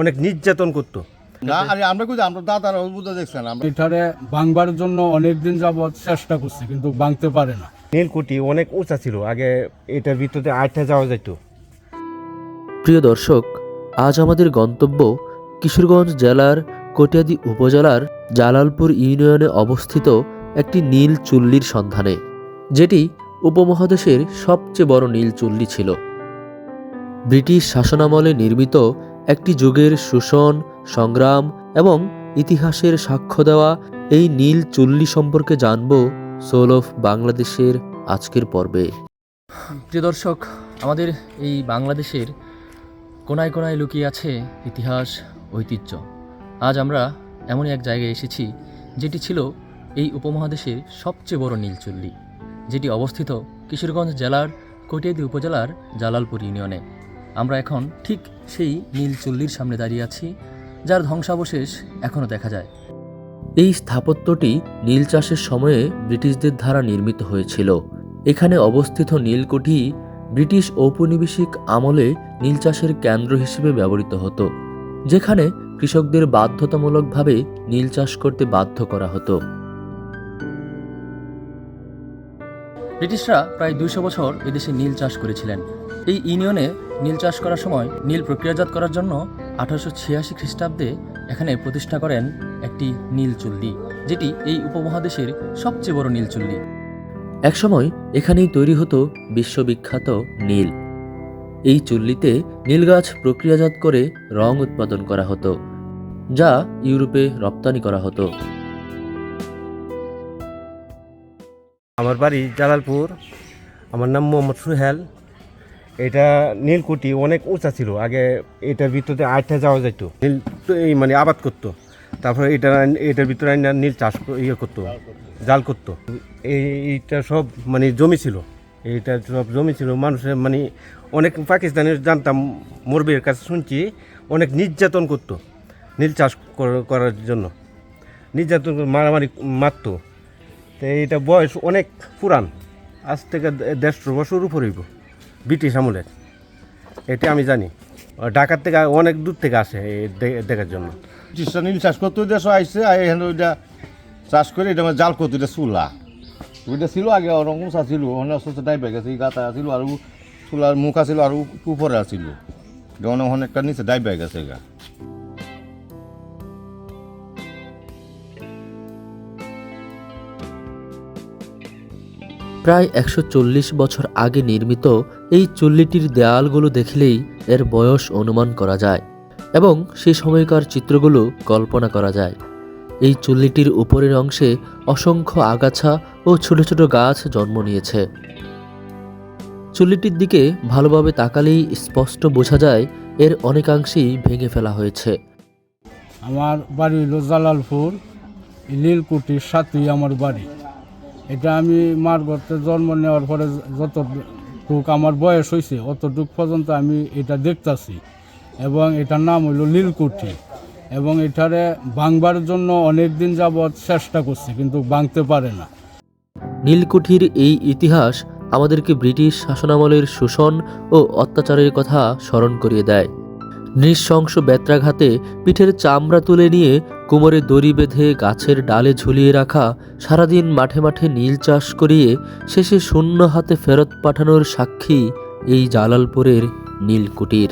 অনেক নির্যাতন করতো। না আরে আমরা কই আমরা দাদার বুঝতে দেখছেন আমরা এটারে ভাঙবার জন্য অনেক দিন চেষ্টা করছে কিন্তু ভাঙতে পারে না। নীলকুঠি অনেক উঁচা ছিল আগে এটার ভিতরে আটটা যাওয়া যেত। প্রিয় দর্শক আজ আমাদের গন্তব্য কিশোরগঞ্জ জেলার কটিয়াদি উপজেলার জালালপুর ইউনিয়নে অবস্থিত একটি নীল চুল্লির সন্ধানে যেটি উপমহাদেশের সবচেয়ে বড় নীল চুল্লি ছিল। ব্রিটিশ শাসনামলে নির্মিত একটি যুগের শোষণ, সংগ্রাম এবং ইতিহাসের সাক্ষ্য দেওয়া এই নীল চুল্লি সম্পর্কে জানব সোল অফ বাংলাদেশের আজকের পর্বে। প্রিয় দর্শক, আমাদের এই বাংলাদেশের কোনায় কোনায় লুকিয়ে আছে ইতিহাস, ঐতিহ্য। আজ আমরা এমনই এক জায়গায় এসেছি যেটি ছিল এই উপমহাদেশের সবচেয়ে বড় নীলচুল্লি যেটি অবস্থিত কিশোরগঞ্জ জেলার কটিয়াদি উপজেলার জালালপুর ইউনিয়নে। আমরা এখন ঠিক সেই নীলচুল্লির সামনে দাঁড়িয়ে আছি যার ধ্বংসাবশেষ এখনও দেখা যায়। এই স্থাপত্যটি নীল চাষের সময়ে ব্রিটিশদের দ্বারা নির্মিত হয়েছিল। এখানে অবস্থিত নীলকুঠি ব্রিটিশ ঔপনিবেশিক আমলে নীল চাষের কেন্দ্র হিসেবে ব্যবহৃত হতো যেখানে কৃষকদের বাধ্যতামূলকভাবে নীল চাষ করতে বাধ্য করা হতো। ব্রিটিশরা প্রায় দুইশো বছর এদেশে নীল চাষ করেছিলেন। এই ইউনিয়নে নীল চাষ করার সময় নীল প্রক্রিয়াজাত করার জন্য আঠারোশো ছিয়াশি খ্রিস্টাব্দে এখানে প্রতিষ্ঠা করেন একটি নীল চুল্লি, যেটি এই উপমহাদেশের সবচেয়ে বড় নীল চুল্লি। একসময় এখানেই তৈরি হতো বিশ্ববিখ্যাত নীল। এই চুল্লিতে নীল গাছ প্রক্রিয়াজাত করে রং উৎপাদন করা হতো, যা ইউরোপে রপ্তানি করা হতো। আমার বাড়ি জালালপুর। আমার নাম মোহাম্মদ সুহেল। এটা নীলকুঠি অনেক উঁচা ছিল। আগে এটার ভিতরে আটটা যাওয়া যেত নীল তো এই মানে আবাদ করতো। তারপরে এটা এটার ভিতরে আইনা নীল চাষ ইয়ে করতো জাল করতো। এই এইটা সব মানে জমি ছিল। এইটা সব জমি ছিল। মানুষের মানে অনেক পাকিস্তানের জানতাম মুরবির কাছে শুনছি অনেক নির্যাতন করতো নীল চাষ করার জন্য। নির্যাতন মারামারি মারতো। তো এইটা বয়স অনেক পুরান। আজ থেকে দেড়শো বছর উপর হইব। ব্রিটিশ আমলের এটা আমি জানি। ঢাকার থেকে অনেক দূর থেকে আসে দেখার জন্য। টিসা নীল চাষ করতে দেশ আইসে এখানে ওইটা চাষ করে এটা আমার জাল করতো এটা চুলা। ওইটা ছিল আগে ওরকম উঁচা ছিল অনেক অস্ত ডাইবে গেছে, এই গাতা ছিল আর চুলার মুখ আছিল আর উপরে আছিল যেমন অনেকটা নিচে ডাইবে গেছে গা। প্রায় একশো চল্লিশ বছর আগে নির্মিত এই চুল্লিটির দেয়ালগুলো দেখলেই এর বয়স অনুমান করা যায় এবং সেই সময়কার চিত্রগুলো কল্পনা করা যায়। এই চুল্লিটির উপরের অংশে অসংখ্য আগাছা ও ছোট ছোট গাছ জন্ম নিয়েছে। চুল্লিটির দিকে ভালোভাবে তাকালেই স্পষ্ট বোঝা যায় এর অনেকাংশেই ভেঙে ফেলা হয়েছে। আমার বাড়ি হলো জালালপুর নীলকুঠির সাথেই আমার বাড়ি। এটা আমি মার ঘরতে জন্ম নেওয়ার পরে যতটুক আমার বয়স হয়েছে অতটুক পর্যন্ত আমি এটা দেখতাছি। এবং এটার নাম হইল নীলকুঠি। এবং এটারে ভাঙবার জন্য অনেক দিন যাবৎ চেষ্টা করছে, কিন্তু ভাঙতে পারে না। নীলকুঠির এই ইতিহাস আমাদেরকে ব্রিটিশ শাসনামলের শোষণ ও অত্যাচারের কথা স্মরণ করিয়ে দেয়। নৃশংস বেত্রাঘাতে পিঠের চামড়া তুলে নিয়ে কোমরে দড়ি বেঁধে গাছের ডালে ঝুলিয়ে রাখা সারাদিন মাঠে মাঠে নীল চাষ করিয়ে শেষে শূন্য হাতে ফেরত পাঠানোর সাক্ষী এই জালালপুরের নীলকুটির।